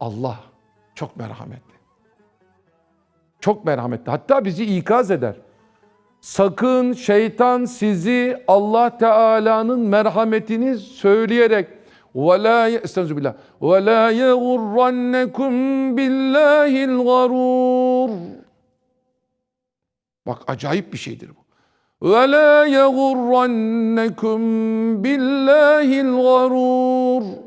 Allah çok merhametli. Çok merhametli. Hatta bizi ikaz eder. Sakın şeytan sizi Allah Teala'nın merhametini söyleyerek وَلَا Estağfirullah. وَلَا يَغُرَّنَّكُمْ بِاللّٰهِ الْغَرُورُ Bak acayip bir şeydir bu. وَلَا يَغُرَّنَّكُمْ بِاللّٰهِ الْغَرُورُ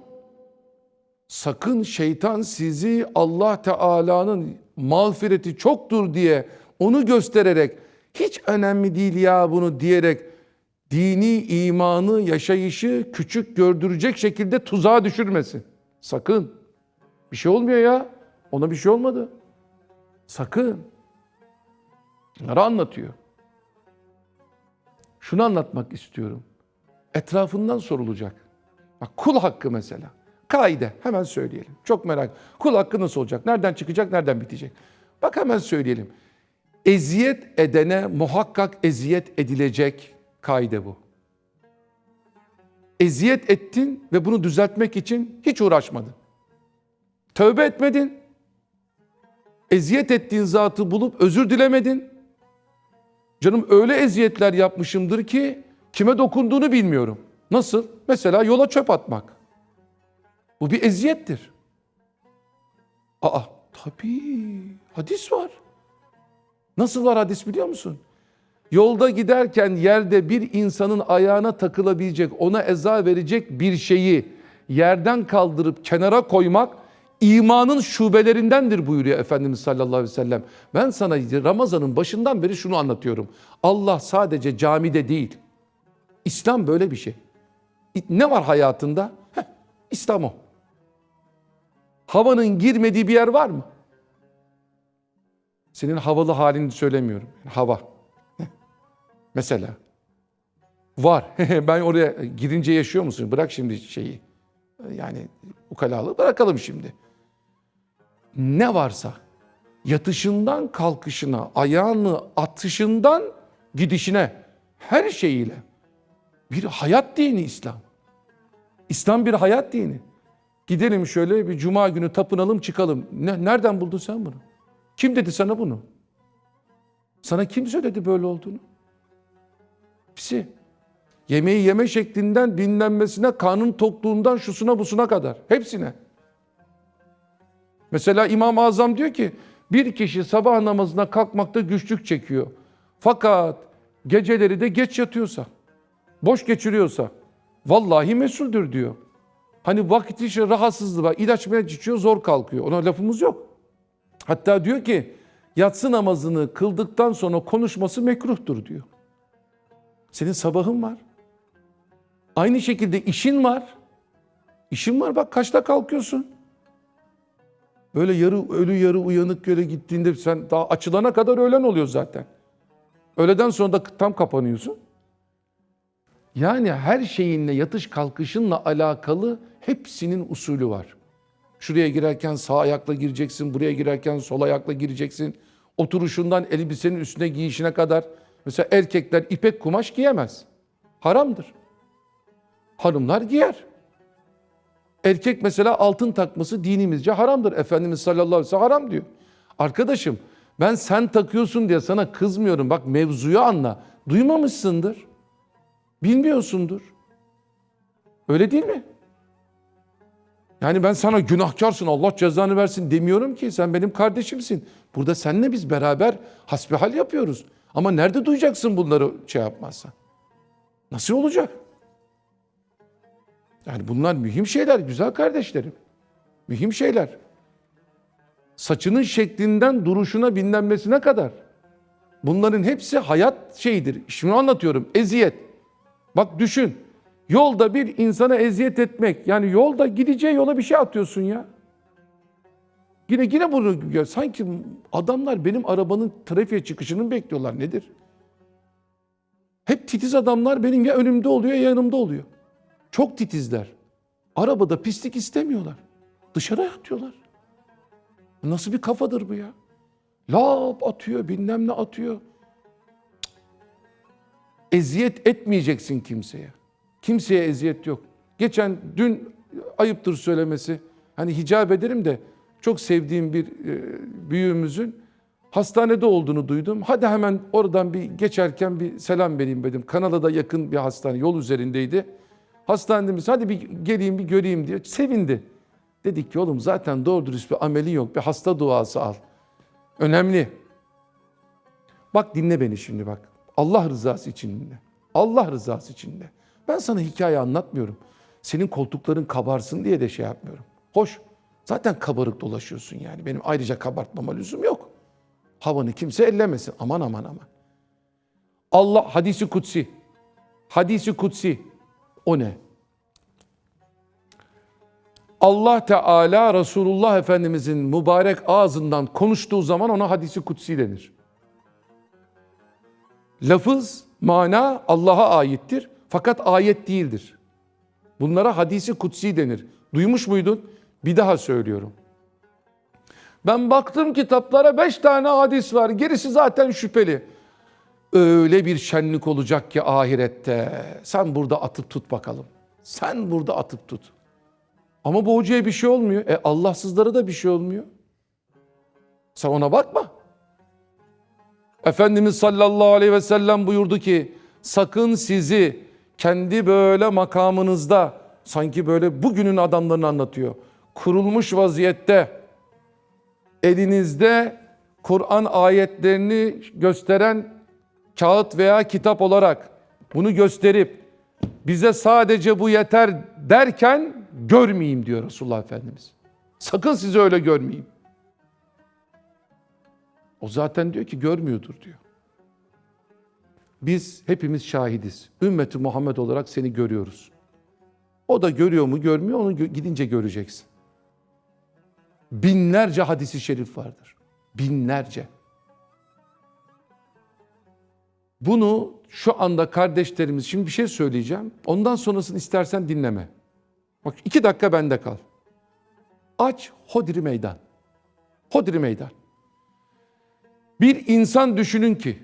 Sakın şeytan sizi Allah Teala'nın mağfireti çoktur diye onu göstererek hiç önemli değil ya bunu diyerek dini imanı yaşayışı küçük gördürecek şekilde tuzağa düşürmesin. Sakın. Bir şey olmuyor ya. Ona bir şey olmadı. Sakın. Bunları anlatıyor. Şunu anlatmak istiyorum. Etrafından sorulacak. Bak kul hakkı mesela. Kaide hemen söyleyelim. Çok merak. Kul hakkı nasıl olacak? Nereden çıkacak? Nereden bitecek? Bak hemen söyleyelim. Eziyet edene muhakkak eziyet edilecek kaide bu. Eziyet ettin ve bunu düzeltmek için hiç uğraşmadın. Tövbe etmedin. Eziyet ettiğin zatı bulup özür dilemedin. Canım öyle eziyetler yapmışımdır ki kime dokunduğunu bilmiyorum. Nasıl? Mesela yola çöp atmak. Bu bir eziyettir. Aa tabii hadis var. Nasıl var hadis biliyor musun? Yolda giderken yerde bir insanın ayağına takılabilecek, ona eza verecek bir şeyi yerden kaldırıp kenara koymak imanın şubelerindendir buyuruyor Efendimiz sallallahu aleyhi ve sellem. Ben sana Ramazan'ın başından beri şunu anlatıyorum. Allah sadece camide değil. İslam böyle bir şey. Ne var hayatında? Heh, İslam o. Havanın girmediği bir yer var mı? Senin havalı halini söylemiyorum. Hava. Mesela. Var. ben oraya girince yaşıyor musun? Bırak şimdi şeyi. Yani ukalalığı bırakalım şimdi. Ne varsa yatışından kalkışına, ayağını atışından gidişine her şeyiyle bir hayat dini İslam. İslam bir hayat dini. Gidelim şöyle bir cuma günü tapınalım çıkalım. Ne, nereden buldun sen bunu? Kim dedi sana bunu? Sana kim söyledi böyle olduğunu? Hepsi. Yemeği yeme şeklinden dinlenmesine, karnın tokluğundan şusuna busuna kadar. Hepsine. Mesela İmam-ı Azam diyor ki bir kişi sabah namazına kalkmakta güçlük çekiyor. Fakat geceleri de geç yatıyorsa, boş geçiriyorsa vallahi mesuldür diyor. Hani vakit işi rahatsızlığı var. ilaç ilaç içiyor zor kalkıyor. Ona lafımız yok. Hatta diyor ki yatsı namazını kıldıktan sonra konuşması mekruhtur diyor. Senin sabahın var. Aynı şekilde işin var. İşin var bak kaçta kalkıyorsun? Böyle yarı ölü yarı uyanık göre gittiğinde sen daha açılana kadar öğlen oluyor zaten. Öğleden sonra da tam kapanıyorsun. Yani her şeyinle yatış kalkışınla alakalı hepsinin usulü var. Şuraya girerken sağ ayakla gireceksin, buraya girerken sol ayakla gireceksin. Oturuşundan elbisenin üstüne giyişine kadar. Mesela erkekler ipek kumaş giyemez. Haramdır. Hanımlar giyer. Erkek mesela altın takması dinimizce haramdır. Efendimiz sallallahu aleyhi ve sellem haram diyor. Arkadaşım ben sen takıyorsun diye sana kızmıyorum. Bak mevzuyu anla. Duymamışsındır. Bilmiyorsundur. Öyle değil mi? Yani ben sana günahkarsın Allah cezanı versin demiyorum ki sen benim kardeşimsin. Burada seninle biz beraber hasbihal yapıyoruz. Ama nerede duyacaksın bunları şey yapmazsan? Nasıl olacak? Yani bunlar mühim şeyler güzel kardeşlerim. Mühim şeyler. Saçının şeklinden duruşuna binlenmesine kadar. Bunların hepsi hayat şeyidir. Şunu anlatıyorum eziyet. Bak düşün. Yolda bir insana eziyet etmek. Yani yolda gideceği yola bir şey atıyorsun ya. Yine yine bunu ya sanki adamlar benim arabanın trafiğe çıkışını bekliyorlar nedir? Hep titiz adamlar benim ya önümde oluyor ya yanımda oluyor. Çok titizler. Arabada pislik istemiyorlar. Dışarı atıyorlar. Nasıl bir kafadır bu ya? Lap atıyor, bilmem ne atıyor. Eziyet etmeyeceksin kimseye. Kimseye eziyet yok. Geçen dün ayıptır söylemesi. Hani hicap ederim de çok sevdiğim bir e, büyüğümüzün hastanede olduğunu duydum. Hadi hemen oradan bir geçerken bir selam vereyim dedim. Kanada da yakın bir hastane yol üzerindeydi. Hastanemiz hadi bir geleyim bir göreyim diye sevindi. Dedik ki oğlum zaten doğru dürüst bir ameli yok. Bir hasta duası al. Önemli. Bak dinle beni şimdi bak. Allah rızası için dinle. Allah rızası için dinle. Ben sana hikaye anlatmıyorum. Senin koltukların kabarsın diye de şey yapmıyorum. Hoş. Zaten kabarık dolaşıyorsun yani. Benim ayrıca kabartmama lüzum yok. Havanı kimse ellemesin. Aman aman aman. Allah hadisi kutsi. Hadisi kutsi. O ne? Allah Teala Resulullah Efendimizin mübarek ağzından konuştuğu zaman ona hadisi kutsi denir. Lafız, mana Allah'a aittir fakat ayet değildir. Bunlara hadisi kutsi denir. Duymuş muydun? Bir daha söylüyorum. Ben baktım kitaplara beş tane hadis var. Gerisi zaten şüpheli. Öyle bir şenlik olacak ki ahirette. Sen burada atıp tut bakalım. Sen burada atıp tut. Ama bu hocaya bir şey olmuyor. E Allahsızlara da bir şey olmuyor. Sen ona bakma. Efendimiz sallallahu aleyhi ve sellem buyurdu ki sakın sizi kendi böyle makamınızda sanki böyle bugünün adamlarını anlatıyor. Kurulmuş vaziyette elinizde Kur'an ayetlerini gösteren kağıt veya kitap olarak bunu gösterip bize sadece bu yeter derken görmeyeyim diyor Resulullah Efendimiz. Sakın sizi öyle görmeyeyim. O zaten diyor ki görmüyordur diyor. Biz hepimiz şahidiz. Ümmeti Muhammed olarak seni görüyoruz. O da görüyor mu görmüyor onu gidince göreceksin. Binlerce hadisi şerif vardır. Binlerce. Bunu şu anda kardeşlerimiz, şimdi bir şey söyleyeceğim. Ondan sonrasını istersen dinleme. Bak iki dakika bende kal. Aç Hodri Meydan. Hodri Meydan. Bir insan düşünün ki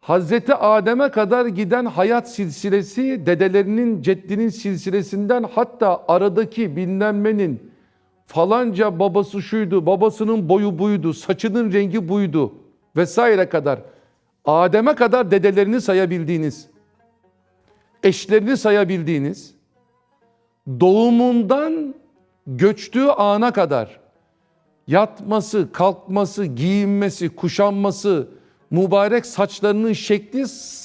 Hazreti Adem'e kadar giden hayat silsilesi dedelerinin ceddinin silsilesinden hatta aradaki bilinmenin falanca babası şuydu, babasının boyu buydu, saçının rengi buydu vesaire kadar Adem'e kadar dedelerini sayabildiğiniz, eşlerini sayabildiğiniz, doğumundan göçtüğü ana kadar yatması, kalkması, giyinmesi, kuşanması, mübarek saçlarının şekli,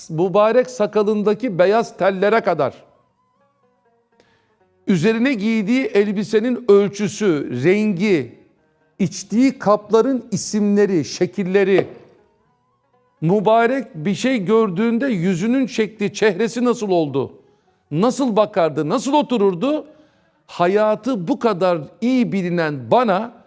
mübarek sakalındaki beyaz tellere kadar, üzerine giydiği elbisenin ölçüsü, rengi, içtiği kapların isimleri, şekilleri, mübarek bir şey gördüğünde yüzünün şekli, çehresi nasıl oldu? Nasıl bakardı, nasıl otururdu? Hayatı bu kadar iyi bilinen bana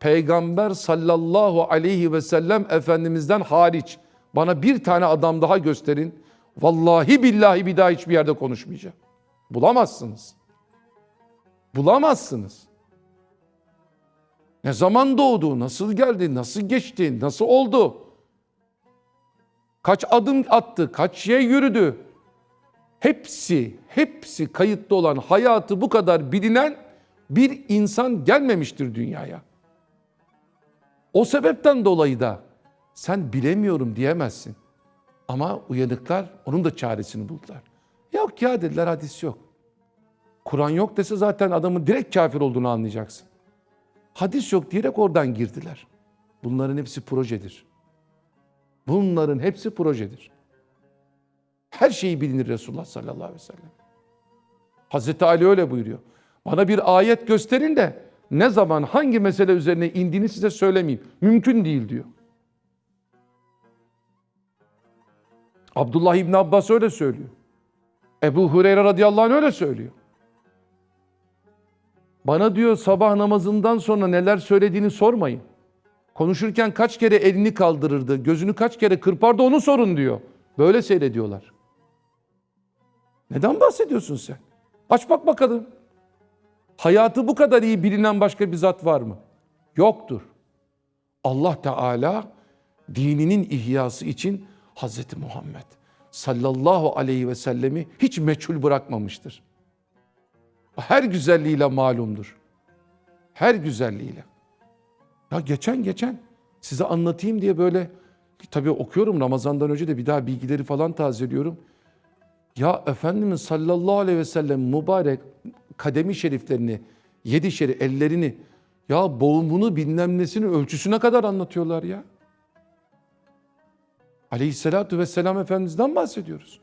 Peygamber sallallahu aleyhi ve sellem Efendimiz'den hariç bana bir tane adam daha gösterin. Vallahi billahi bir daha hiçbir yerde konuşmayacağım. Bulamazsınız. Bulamazsınız. Ne zaman doğdu, nasıl geldi, nasıl geçti, nasıl oldu? Kaç adım attı, kaç şey yürüdü? Hepsi, hepsi kayıtlı olan hayatı bu kadar bilinen bir insan gelmemiştir dünyaya. O sebepten dolayı da sen bilemiyorum diyemezsin. Ama uyanıklar onun da çaresini buldular. Yok ya dediler hadis yok. Kur'an yok dese zaten adamın direkt kafir olduğunu anlayacaksın. Hadis yok diyerek oradan girdiler. Bunların hepsi projedir. Bunların hepsi projedir. Her şeyi bilinir Resulullah sallallahu aleyhi ve sellem. Hazreti Ali öyle buyuruyor. Bana bir ayet gösterin de ne zaman hangi mesele üzerine indiğini size söylemeyeyim. Mümkün değil diyor. Abdullah İbni Abbas öyle söylüyor. Ebu Hureyre radıyallahu anh öyle söylüyor. Bana diyor sabah namazından sonra neler söylediğini sormayın. Konuşurken kaç kere elini kaldırırdı, gözünü kaç kere kırpardı onu sorun diyor. Böyle seyrediyorlar. Neden bahsediyorsun sen? Aç bak bakalım. Hayatı bu kadar iyi bilinen başka bir zat var mı? Yoktur. Allah Teala dininin ihyası için Hazreti Muhammed sallallahu aleyhi ve sellemi hiç meçhul bırakmamıştır. Her güzelliğiyle malumdur. Her güzelliğiyle. Ya geçen geçen size anlatayım diye böyle tabii okuyorum Ramazan'dan önce de bir daha bilgileri falan tazeliyorum. Ya Efendimiz sallallahu aleyhi ve sellem mübarek kademi şeriflerini, yedi şeri ellerini ya boğumunu bilmem nesini ölçüsüne kadar anlatıyorlar ya. Aleyhissalatu vesselam Efendimiz'den bahsediyoruz.